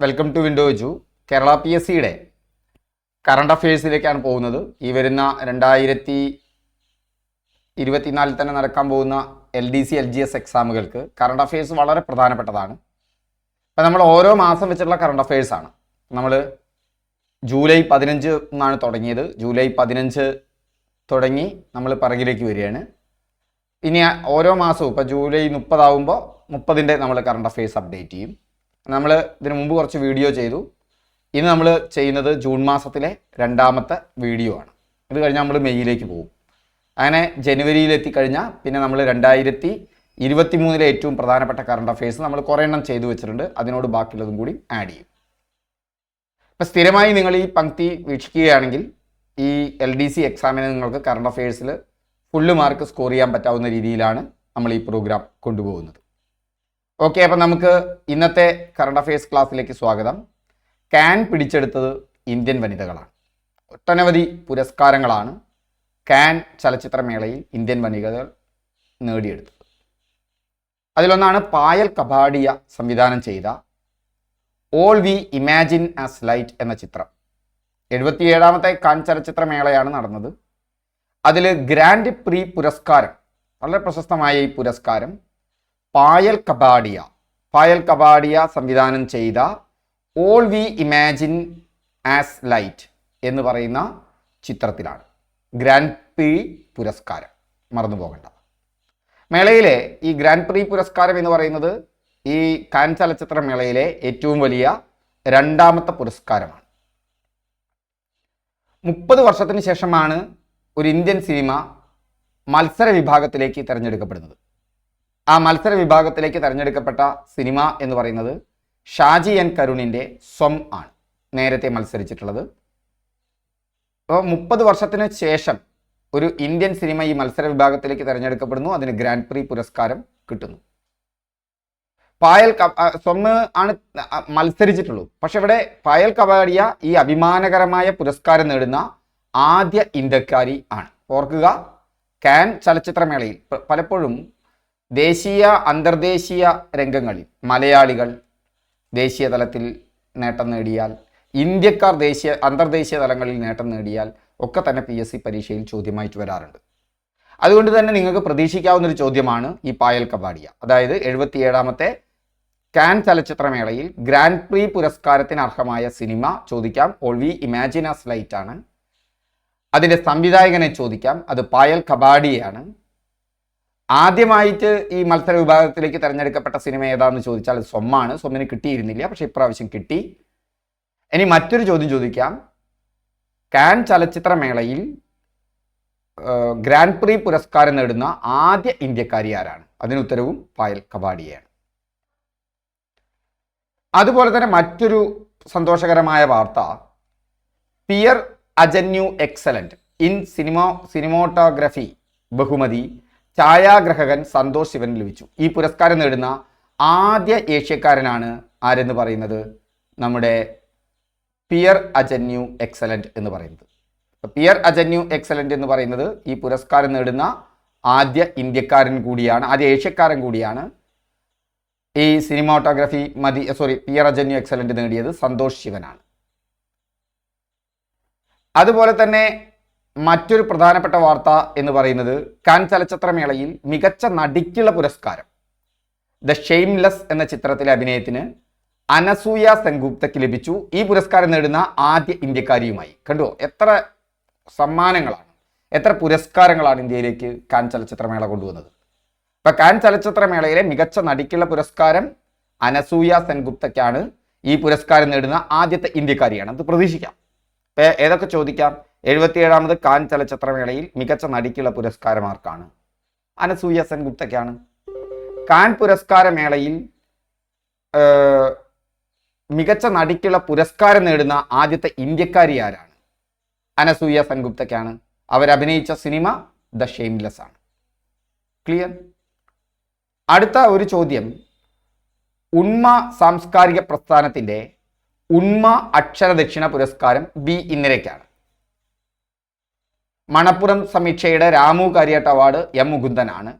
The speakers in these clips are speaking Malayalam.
വെൽക്കം ടു വിൻഡോ ജു കേരള പി എസ് സിയുടെ കറണ്ട് അഫയേഴ്സിലേക്കാണ് പോകുന്നത്. ഈ വരുന്ന രണ്ടായിരത്തി ഇരുപത്തിനാലിൽ തന്നെ നടക്കാൻ പോകുന്ന L D C L G S എക്സാമുകൾക്ക് current affairs വളരെ പ്രധാനപ്പെട്ടതാണ്. അപ്പം നമ്മൾ ഓരോ മാസം വെച്ചിട്ടുള്ള കറണ്ട് അഫയേഴ്സാണ് നമ്മൾ ജൂലൈ പതിനഞ്ച് എന്നാണ് തുടങ്ങിയത്. ജൂലൈ പതിനഞ്ച് തുടങ്ങി നമ്മൾ പിറകിലേക്ക് വരികയാണ്. ഇനി ഓരോ മാസവും ഇപ്പോൾ ജൂലൈ മുപ്പതാവുമ്പോൾ മുപ്പതിന്റെ നമ്മൾ കറണ്ട് അഫയേഴ്സ് അപ്ഡേറ്റ് ചെയ്യും. നമ്മൾ ഇതിനു മുമ്പ് കുറച്ച് വീഡിയോ ചെയ്തു. ഇന്ന് നമ്മൾ ചെയ്യുന്നത് ജൂൺ മാസത്തിലെ രണ്ടാമത്തെ വീഡിയോ ആണ്. ഇത് കഴിഞ്ഞാൽ നമ്മൾ മെയ്യിലേക്ക് പോകും. അങ്ങനെ ജനുവരിയിലെത്തി കഴിഞ്ഞാൽ പിന്നെ നമ്മൾ രണ്ടായിരത്തി ഇരുപത്തി മൂന്നിലെ ഏറ്റവും പ്രധാനപ്പെട്ട കറണ്ട് അഫയേഴ്സ് നമ്മൾ കുറേ എണ്ണം ചെയ്തു വെച്ചിട്ടുണ്ട്. അതിനോട് ബാക്കിയുള്ളതും കൂടി ആഡ് ചെയ്യും. ഇപ്പം സ്ഥിരമായി നിങ്ങൾ ഈ പങ്ക്തി വീക്ഷിക്കുകയാണെങ്കിൽ ഈ എൽ ഡി സി എക്സാമിന് നിങ്ങൾക്ക് കറണ്ട് അഫയേഴ്സിൽ ഫുള്ള് മാർക്ക് സ്കോർ ചെയ്യാൻ പറ്റാവുന്ന രീതിയിലാണ് നമ്മൾ ഈ പ്രോഗ്രാം കൊണ്ടുപോകുന്നത്. ഓക്കെ അപ്പം നമുക്ക് ഇന്നത്തെ കറണ്ട് അഫയേഴ്സ് ക്ലാസ്സിലേക്ക് സ്വാഗതം. കാൻ പിടിച്ചെടുത്തത് ഇന്ത്യൻ വനിതകളാണ്. ഒട്ടനവധി പുരസ്കാരങ്ങളാണ് കാൻ ചലച്ചിത്രമേളയിൽ ഇന്ത്യൻ വനിതകൾ നേടിയെടുത്തത്. അതിലൊന്നാണ് പായൽ കബാഡിയ സംവിധാനം ചെയ്ത all we imagine as light എന്ന ചിത്രം. എഴുപത്തിയേഴാമത്തെ കാൻ ചലച്ചിത്രമേളയാണ് നടന്നത്. അതിൽ ഗ്രാൻഡ് പ്രീ പുരസ്കാരം വളരെ പ്രശസ്തമായ ഈ പുരസ്കാരം പായൽ കബാഡിയ. പായൽ കബാഡിയ സംവിധാനം ചെയ്ത all we imagine as light എന്ന് പറയുന്ന ചിത്രത്തിലാണ്. ഗ്രാൻഡ് പ്രീ പുരസ്കാരം. മറന്നു പോകണ്ട. മേളയിലെ ഈ ഗ്രാൻഡ് പ്രീ പുരസ്കാരം എന്ന് പറയുന്നത് ഈ കാൻ ചലച്ചിത്ര മേളയിലെ ഏറ്റവും വലിയ രണ്ടാമത്തെ പുരസ്കാരമാണ്. മുപ്പത് വർഷത്തിന് ശേഷമാണ് ഒരു ഇന്ത്യൻ സിനിമ മത്സര വിഭാഗത്തിലേക്ക് തിരഞ്ഞെടുക്കപ്പെടുന്നത്. ആ മത്സര വിഭാഗത്തിലേക്ക് തിരഞ്ഞെടുക്കപ്പെട്ട സിനിമ എന്ന് പറയുന്നത് ഷാജി എൻ കരുണിന്റെ സ്വം ആണ്. നേരത്തെ മത്സരിച്ചിട്ടുള്ളത്. അപ്പോൾ മുപ്പത് വർഷത്തിന് ശേഷം ഒരു ഇന്ത്യൻ സിനിമ ഈ മത്സര വിഭാഗത്തിലേക്ക് തിരഞ്ഞെടുക്കപ്പെടുന്നു. അതിന് ഗ്രാൻഡ് പ്രീ പുരസ്കാരം കിട്ടുന്നു. പായൽ സ്വമ്മ് ആണ് മത്സരിച്ചിട്ടുള്ളൂ. പക്ഷെ ഇവിടെ പായൽ കവാടിയ ഈ അഭിമാനകരമായ പുരസ്കാരം നേടുന്ന ആദ്യ ഇന്ത്യക്കാരി ആണ്. ഓർക്കുക കാൻ ചലച്ചിത്രമേളയിൽ പലപ്പോഴും ദേശീയ അന്തർദേശീയ രംഗങ്ങളിൽ മലയാളികൾ ദേശീയ തലത്തിൽ നേട്ടം നേടിയാൽ ഇന്ത്യക്കാർ ദേശീയ അന്തർദേശീയ തലങ്ങളിൽ നേട്ടം നേടിയാൽ ഒക്കെ തന്നെ പി എസ് സി പരീക്ഷയിൽ ചോദ്യമായിട്ട് വരാറുണ്ട്. അതുകൊണ്ട് തന്നെ നിങ്ങൾക്ക് പ്രതീക്ഷിക്കാവുന്ന ഒരു ചോദ്യമാണ് ഈ പായൽ കബാഡിയ അതായത് എഴുപത്തിയേഴാമത്തെ കാൻ ചലച്ചിത്രമേളയിൽ ഗ്രാൻഡ് പ്രീ പുരസ്കാരത്തിന് അർഹമായ സിനിമ ചോദിക്കാം. ഓൾ വി ഇമാജിനാസ് ലൈറ്റ് ആണ്. അതിന്റെ സംവിധായകനെ ചോദിക്കാം. അത് പായൽ കബാഡിയാണ് ആദ്യമായിട്ട് ഈ മത്സര വിഭാഗത്തിലേക്ക് തിരഞ്ഞെടുക്കപ്പെട്ട സിനിമ ഏതാന്ന് ചോദിച്ചാൽ അത് സ്വമ്മാണ് സ്വമ്മിന് കിട്ടിയിരുന്നില്ല പക്ഷെ ഇപ്രാവശ്യം കിട്ടി. ഇനി മറ്റൊരു ചോദ്യം ചോദിക്കാം. കാൻ ചലച്ചിത്രമേളയിൽ ഗ്രാൻഡ് പ്രീ പുരസ്കാരം നേടുന്ന ആദ്യ ഇന്ത്യക്കാരി ആരാണ്? അതിന് ഉത്തരവും പായൽ കബാഡിയാണ് അതുപോലെ തന്നെ മറ്റൊരു സന്തോഷകരമായ വാർത്ത. പിയർ അജന്യു എക്സലന്റ്. ഇൻ സിനിമ സിനിമോട്ടോഗ്രഫി ബഹുമതി ഛായാഗ്രഹകൻ സന്തോഷ് ശിവൻ ലഭിച്ചു. ഈ പുരസ്കാരം നേടുന്ന ആദ്യ ഏഷ്യക്കാരനാണ് ആരെന്ന് പറയുന്നത്? നമ്മുടെ പിയർ അജന്യു എക്സലന്റ് എന്ന് പറയുന്നത്. പിയർ അജന്യു എക്സലന്റ് എന്ന് പറയുന്നത് ഈ പുരസ്കാരം നേടുന്ന ആദ്യ ഇന്ത്യക്കാരൻ കൂടിയാണ് ആദ്യ ഏഷ്യക്കാരൻ കൂടിയാണ് ഈ സിനിമാട്ടോഗ്രഫി മതി സോറി പിയർ അജന്യു എക്സലന്റ് നേടിയത് സന്തോഷ് ശിവനാണ്. അതുപോലെ തന്നെ മറ്റൊരു പ്രധാനപ്പെട്ട വാർത്ത എന്ന് പറയുന്നത് കാൻ ചലച്ചിത്രമേളയിൽ മികച്ച നടിക്കുള്ള പുരസ്കാരം. ദ ഷെയിംലെസ് എന്ന ചിത്രത്തിലെ അഭിനയത്തിന് അനസൂയ സെൻഗുപ്തയ്ക്ക് ലഭിച്ചു. ഈ പുരസ്കാരം നേടുന്ന ആദ്യ ഇന്ത്യക്കാരിയുമായി. കണ്ടോ? എത്ര സമ്മാനങ്ങളാണ്. എത്ര പുരസ്കാരങ്ങളാണ് ഇന്ത്യയിലേക്ക് കാൻ ചലച്ചിത്രമേള കൊണ്ടുവന്നത്. ഇപ്പൊ കാൻ ചലച്ചിത്രമേളയിലെ മികച്ച നടിക്കുള്ള പുരസ്കാരം അനസൂയ സെൻഗുപ്തയ്ക്കാണ് ഈ പുരസ്കാരം നേടുന്ന ആദ്യത്തെ ഇന്ത്യക്കാരിയാണ്. അത് പ്രതീക്ഷിക്കാം. ഏതൊക്കെ ചോദിക്കാം? എഴുപത്തിയേഴാമത് കാൻ ചലച്ചിത്രമേളയിൽ മികച്ച നടിക്കുള്ള പുരസ്കാരം ആർക്കാണ് അനസൂയ സെൻഗുപ്തയ്ക്കാണ്. കാൻ പുരസ്കാരമേളയിൽ മികച്ച നടിക്കുള്ള പുരസ്കാരം നേടുന്ന ആദ്യത്തെ ഇന്ത്യക്കാരി ആരാണ്? അനസൂയ സെൻഗുപ്തയ്ക്കാണ്. അവരഭിനയിച്ച സിനിമ ദ ഷെയിംലെസ് ആണ്. ക്ലിയർ? അടുത്ത ഒരു ചോദ്യം. ഉണ്മ സാംസ്കാരിക പ്രസ്ഥാനത്തിന്റെ ഉണ്മ അക്ഷരദക്ഷിണ പുരസ്കാരം ബി ഇന്ദിരയ്ക്കാണ് മണപ്പുറം സമീക്ഷയുടെ രാമു കാര്യട്ട് അവാർഡ് എം മുകുന്ദനാണ്.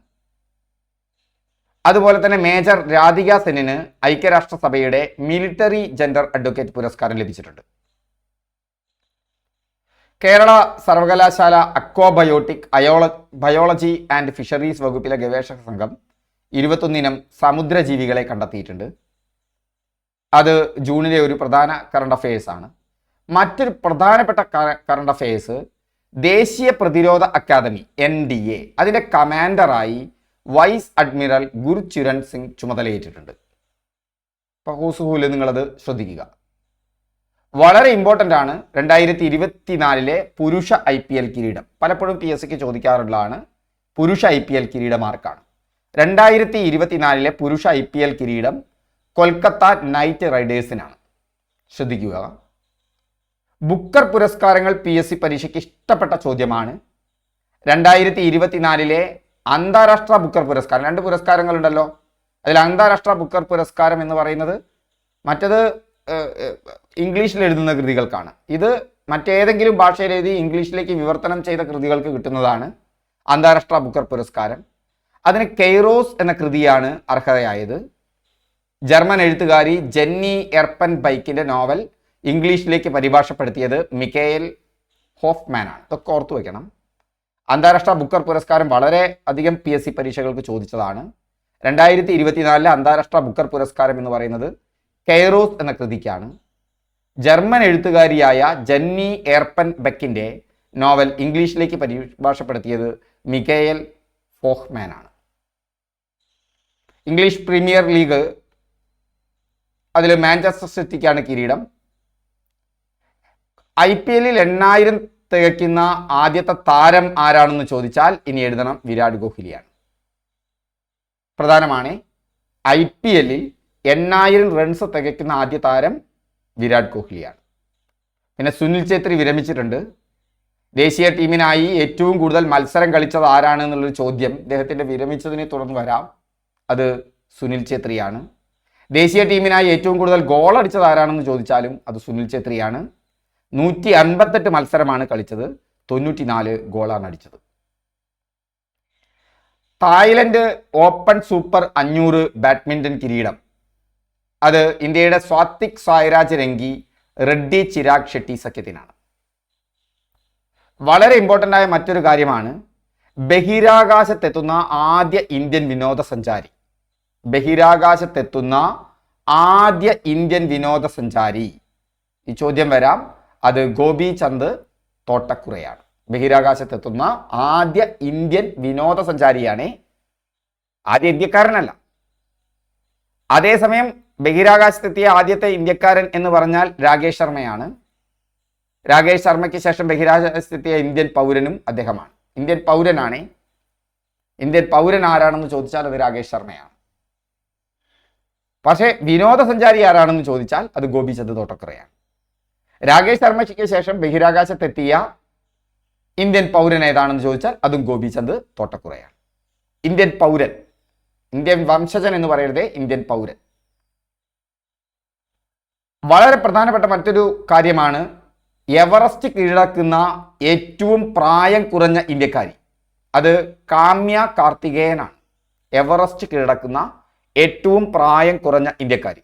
അതുപോലെ തന്നെ മേജർ രാധിക സെന്നിന് ഐക്യരാഷ്ട്രസഭയുടെ മിലിറ്ററി ജെൻഡർ അഡ്വക്കേറ്റ് പുരസ്കാരം ലഭിച്ചിട്ടുണ്ട്. കേരള സർവകലാശാല അക്വാബയോട്ടിക് അയോള ബയോളജി ആൻഡ് ഫിഷറീസ് വകുപ്പിലെ ഗവേഷക സംഘം ഇരുപത്തൊന്നിനം സമുദ്രജീവികളെ കണ്ടെത്തിയിട്ടുണ്ട്. അത് ജൂണിലെ ഒരു പ്രധാന കറണ്ട് അഫയേഴ്സ് ആണ്. മറ്റൊരു പ്രധാനപ്പെട്ട കറണ്ട് അഫയേഴ്സ് ദേശീയ പ്രതിരോധ അക്കാദമി എൻ ഡി എ അതിന്റെ കമാൻഡറായി വൈസ് അഡ്മിറൽ ഗുർചുരൺ സിംഗ് ചുമതലയേറ്റിട്ടുണ്ട്. അപ്പോൾ ഹൂസുഹൂൽ നിങ്ങളത് ശ്രദ്ധിക്കുക. വളരെ ഇമ്പോർട്ടന്റ് ആണ് രണ്ടായിരത്തി ഇരുപത്തിനാലിലെ പുരുഷ ഐ പി എൽ കിരീടം. പലപ്പോഴും പി എസ് സിക്ക് ചോദിക്കാറുള്ളതാണ് പുരുഷ ഐ പി എൽ കിരീടം ആർക്കാണ്? രണ്ടായിരത്തി ഇരുപത്തിനാലിലെ പുരുഷ ഐ പി എൽ കിരീടം കൊൽക്കത്ത നൈറ്റ് റൈഡേഴ്സിനാണ്. ശ്രദ്ധിക്കുക. ബുക്കർ പുരസ്കാരങ്ങൾ പി എസ് സി പരീക്ഷയ്ക്ക് ഇഷ്ടപ്പെട്ട ചോദ്യമാണ്. രണ്ടായിരത്തി ഇരുപത്തിനാലിലെ അന്താരാഷ്ട്ര ബുക്കർ പുരസ്കാരം. രണ്ട് പുരസ്കാരങ്ങളുണ്ടല്ലോ. അതിൽ അന്താരാഷ്ട്ര ബുക്കർ പുരസ്കാരം എന്ന് പറയുന്നത് മറ്റത് ഇംഗ്ലീഷിൽ എഴുതുന്ന കൃതികൾക്കാണ്. ഇത് മറ്റേതെങ്കിലും ഭാഷയിൽ എഴുതി ഇംഗ്ലീഷിലേക്ക് വിവർത്തനം ചെയ്ത കൃതികൾക്ക് കിട്ടുന്നതാണ് അന്താരാഷ്ട്ര ബുക്കർ പുരസ്കാരം. അതിന് കെയ്റോസ് എന്ന കൃതിയാണ് അർഹതയായത്. ജർമ്മൻ എഴുത്തുകാരി ജെന്നി എർപ്പൻ ബൈക്കിന്റെ നോവൽ. ഇംഗ്ലീഷിലേക്ക് പരിഭാഷപ്പെടുത്തിയത് മിക്കേൽ ഹോഫ്മാൻ ആണ് ഇതൊക്കെ ഓർത്തു വയ്ക്കണം അന്താരാഷ്ട്ര ബുക്കർ പുരസ്കാരം വളരെ അധികം പി എസ് സി പരീക്ഷകൾക്ക് ചോദിച്ചതാണ്. രണ്ടായിരത്തി ഇരുപത്തിനാലിലെ അന്താരാഷ്ട്ര ബുക്കർ പുരസ്കാരം എന്ന് പറയുന്നത് കെയറോസ് എന്ന കൃതിക്കാണ്. ജർമ്മൻ എഴുത്തുകാരിയായ ജന്നി എർപ്പൻ ബെക്കിന്റെ നോവൽ ഇംഗ്ലീഷിലേക്ക് പരിഭാഷപ്പെടുത്തിയത് മിക്കേൽ ഫോഹ്മാൻ ആണ് ഇംഗ്ലീഷ് പ്രീമിയർ ലീഗ് അതിൽ മാഞ്ചസ്റ്റർ സിറ്റിക്കാണ് കിരീടം. ഐ പി എല്ലിൽ എണ്ണായിരം തികയ്ക്കുന്ന ആദ്യത്തെ താരം ആരാണെന്ന് ചോദിച്ചാൽ ഇനി എഴുതണം വിരാട് കോഹ്ലിയാണ്. പ്രധാനമാണ് ഐ പി എല്ലിൽ എണ്ണായിരം റൺസ് തികയ്ക്കുന്ന ആദ്യ താരം വിരാട് കോഹ്ലിയാണ്. പിന്നെ സുനിൽ ഛേത്രി വിരമിച്ചിട്ടുണ്ട്. ദേശീയ ടീമിനായി ഏറ്റവും കൂടുതൽ മത്സരം കളിച്ചത് ആരാണ് എന്നുള്ളൊരു ചോദ്യം ഇദ്ദേഹത്തിന്റെ വിരമിച്ചതിനെ തുടർന്ന് വരാം. അത് സുനിൽ ഛേത്രിയാണ്. ദേശീയ ടീമിനായി ഏറ്റവും കൂടുതൽ ഗോൾ അടിച്ചത് ആരാണെന്ന് ചോദിച്ചാലും അത് സുനിൽ ഛേത്രിയാണ്. നൂറ്റി അൻപത്തെട്ട് മത്സരമാണ് കളിച്ചത്. തൊണ്ണൂറ്റിനാല് ഗോളാണ് അടിച്ചത്. തായ്ലൻഡ് ഓപ്പൺ സൂപ്പർ അഞ്ഞൂറ് ബാഡ്മിന്റൺ കിരീടം. അത് ഇന്ത്യയുടെ സ്വാത്തിക് സായ്രാജ് രംഗി റെഡ്ഡി ചിരാഗ് ഷെട്ടി സഖ്യത്തിനാണ്. വളരെ ഇമ്പോർട്ടന്റ് ആയ മറ്റൊരു കാര്യമാണ് ബഹിരാകാശത്തെത്തുന്ന ആദ്യ ഇന്ത്യൻ വിനോദസഞ്ചാരി. ബഹിരാകാശത്തെത്തുന്ന ആദ്യ ഇന്ത്യൻ വിനോദസഞ്ചാരി. ഈ ചോദ്യം വരാം. അത് ഗോപി ചന്ദ് തോട്ടക്കുറയാണ്. ബഹിരാകാശത്തെത്തുന്ന ആദ്യ ഇന്ത്യൻ വിനോദസഞ്ചാരിയാണ് ആദ്യ ഇന്ത്യക്കാരനല്ല. അതേസമയം ബഹിരാകാശത്തെത്തിയ ആദ്യത്തെ ഇന്ത്യക്കാരൻ എന്ന് പറഞ്ഞാൽ രാകേഷ് ശർമ്മയാണ്. രാകേഷ് ശർമ്മയ്ക്ക് ശേഷം ബഹിരാകാശത്തെത്തിയ ഇന്ത്യൻ പൗരനും അദ്ദേഹമാണ്. ഇന്ത്യൻ പൗരനാണ്. ഇന്ത്യൻ പൗരൻ ആരാണെന്ന് ചോദിച്ചാൽ അത് രാകേഷ് ശർമ്മയാണ്. പക്ഷേ വിനോദസഞ്ചാരി ആരാണെന്ന് ചോദിച്ചാൽ അത് ഗോപിചന്ദ് തോട്ടക്കറയാണ്. രാകേഷ് ശർമ്മയ്ക്ക് ശേഷം ബഹിരാകാശത്തെത്തിയ ഇന്ത്യൻ പൗരൻ ഏതാണെന്ന് ചോദിച്ചാൽ അതും ഗോപിചന്ദ് തോട്ടക്കുറയാണ്. ഇന്ത്യൻ പൗരൻ ഇന്ത്യൻ വംശജൻ എന്ന് പറയരുതേ ഇന്ത്യൻ പൗരൻ. വളരെ പ്രധാനപ്പെട്ട മറ്റൊരു കാര്യമാണ് എവറസ്റ്റ് കീഴടക്കുന്ന ഏറ്റവും പ്രായം കുറഞ്ഞ ഇന്ത്യക്കാരി. അത് കാമ്യ കാർത്തികേയനാണ്. എവറസ്റ്റ് കീഴടക്കുന്ന ഏറ്റവും പ്രായം കുറഞ്ഞ ഇന്ത്യക്കാരി.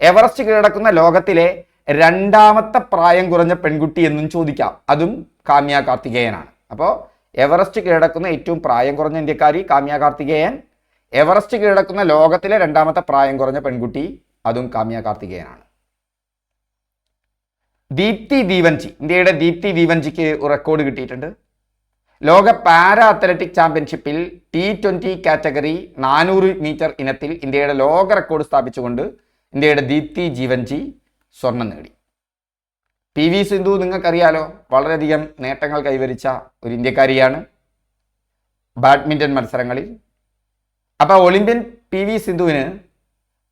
എവറസ്റ്റ് കീഴടക്കുന്ന ലോകത്തിലെ രണ്ടാമത്തെ പ്രായം കുറഞ്ഞ പെൺകുട്ടി എന്നും ചോദിക്കാം. അതും കാമ്യ കാർത്തികേയനാണ്. അപ്പോൾ എവറസ്റ്റ് കീഴടക്കുന്ന ഏറ്റവും പ്രായം കുറഞ്ഞ ഇന്ത്യക്കാരി കാമ്യ കാർത്തികേയൻ. എവറസ്റ്റ് കീഴടക്കുന്ന ലോകത്തിലെ രണ്ടാമത്തെ പ്രായം കുറഞ്ഞ പെൺകുട്ടി അതും കാമ്യ കാർത്തികേയനാണ്. ദീപ്തി ദീവൻജി. ഇന്ത്യയുടെ ദീപ്തി ദീവൻജിക്ക് റെക്കോർഡ് കിട്ടിയിട്ടുണ്ട്. ലോക പാരാ അത്ലറ്റിക് ചാമ്പ്യൻഷിപ്പിൽ ടി ട്വന്റി കാറ്റഗറി നാനൂറ് മീറ്റർ ഇനത്തിൽ ഇന്ത്യയുടെ ലോക റെക്കോർഡ് സ്ഥാപിച്ചുകൊണ്ട് ഇന്ത്യയുടെ ദീപ്തി ജീവൻജി സ്വർണം നേടി. പി വി സിന്ധു നിങ്ങൾക്കറിയാലോ വളരെയധികം നേട്ടങ്ങൾ കൈവരിച്ച ഒരു ഇന്ത്യക്കാരിയാണ് ബാഡ്മിന്റൺ മത്സരങ്ങളിൽ. അപ്പോൾ ഒളിമ്പ്യൻ പി വി സിന്ധുവിന്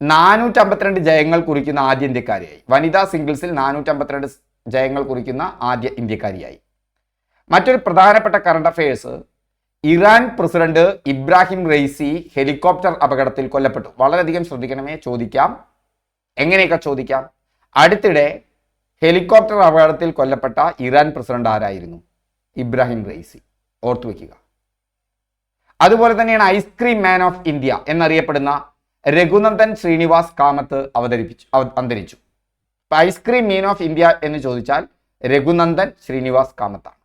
നാനൂറ്റമ്പത്തിരണ്ട് ജയങ്ങൾ കുറിക്കുന്ന ആദ്യ ഇന്ത്യക്കാരിയായി. വനിതാ സിംഗിൾസിൽ നാനൂറ്റമ്പത്തിരണ്ട് ജയങ്ങൾ കുറിക്കുന്ന ആദ്യ ഇന്ത്യക്കാരിയായി. മറ്റൊരു പ്രധാനപ്പെട്ട current affairs Iran president Ebrahim Raisi helicopter അപകടത്തിൽ കൊല്ലപ്പെട്ടു. വളരെയധികം ശ്രദ്ധിക്കണമേ ചോദിക്കാം. എങ്ങനെയൊക്കെ ചോദിക്കാം? അടുത്തിടെ ഹെലികോപ്റ്റർ അപകടത്തിൽ കൊല്ലപ്പെട്ട ഇറാൻ പ്രസിഡന്റ് ആരായിരുന്നു? ഇബ്രാഹിം റൈസി ഓർത്തു വയ്ക്കുക അതുപോലെ തന്നെയാണ് ഐസ്ക്രീം മാൻ ഓഫ് ഇന്ത്യ എന്നറിയപ്പെടുന്ന രഘുനന്ദൻ ശ്രീനിവാസ് കാമത്ത് അവതരിപ്പിച്ചു അവ- അന്തരിച്ചു. ഐസ്ക്രീം മീൻ ഓഫ് ഇന്ത്യ എന്ന് ചോദിച്ചാൽ Raghunandan Srinivas കാമത്താണ്.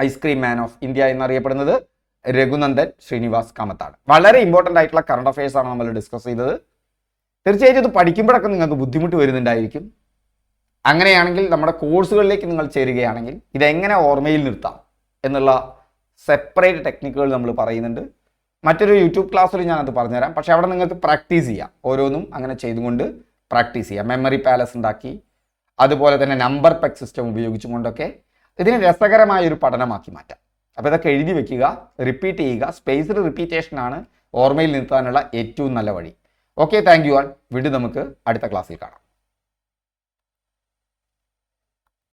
Ice cream man of India എന്നറിയപ്പെടുന്നത് രഘുനന്ദൻ ശ്രീനിവാസ് കാമത്താണ്. വളരെ ഇമ്പോർട്ടന്റ് ആയിട്ടുള്ള കറണ്ട് അഫയേഴ്സ് ആണ് നമ്മൾ ഡിസ്കസ് ചെയ്തത്. തീർച്ചയായിട്ടും ഇത് പഠിക്കുമ്പോഴൊക്കെ നിങ്ങൾക്ക് ബുദ്ധിമുട്ട് വരുന്നുണ്ടായിരിക്കും. അങ്ങനെയാണെങ്കിൽ നമ്മുടെ കോഴ്സുകളിലേക്ക് നിങ്ങൾ ചേരുകയാണെങ്കിൽ ഇതെങ്ങനെ ഓർമ്മയിൽ നിർത്താം എന്നുള്ള സെപ്പറേറ്റ് ടെക്നിക്കുകൾ നമ്മൾ പറയുന്നുണ്ട്. മറ്റൊരു യൂട്യൂബ് ക്ലാസ്സിൽ ഞാനത് പറഞ്ഞുതരാം. പക്ഷേ അവിടെ നിങ്ങൾക്ക് പ്രാക്ടീസ് ചെയ്യാം. ഓരോന്നും അങ്ങനെ ചെയ്തുകൊണ്ട് പ്രാക്ടീസ് ചെയ്യാം. മെമ്മറി പാലസ് ഉണ്ടാക്കി അതുപോലെ തന്നെ നമ്പർ പെക് സിസ്റ്റം ഉപയോഗിച്ചുകൊണ്ടൊക്കെ ഇതിനെ രസകരമായ ഒരു പഠനമാക്കി മാറ്റാം. അപ്പോൾ ഇതൊക്കെ എഴുതി വെക്കുക റിപ്പീറ്റ് ചെയ്യുക. സ്പേസിൽ റിപ്പീറ്റേഷനാണ് ഓർമ്മയിൽ നിർത്താനുള്ള ഏറ്റവും നല്ല വഴി. ഓക്കെ താങ്ക് യു ആൾ വീണ്ടും നമുക്ക് അടുത്ത ക്ലാസ്സിൽ കാണാം.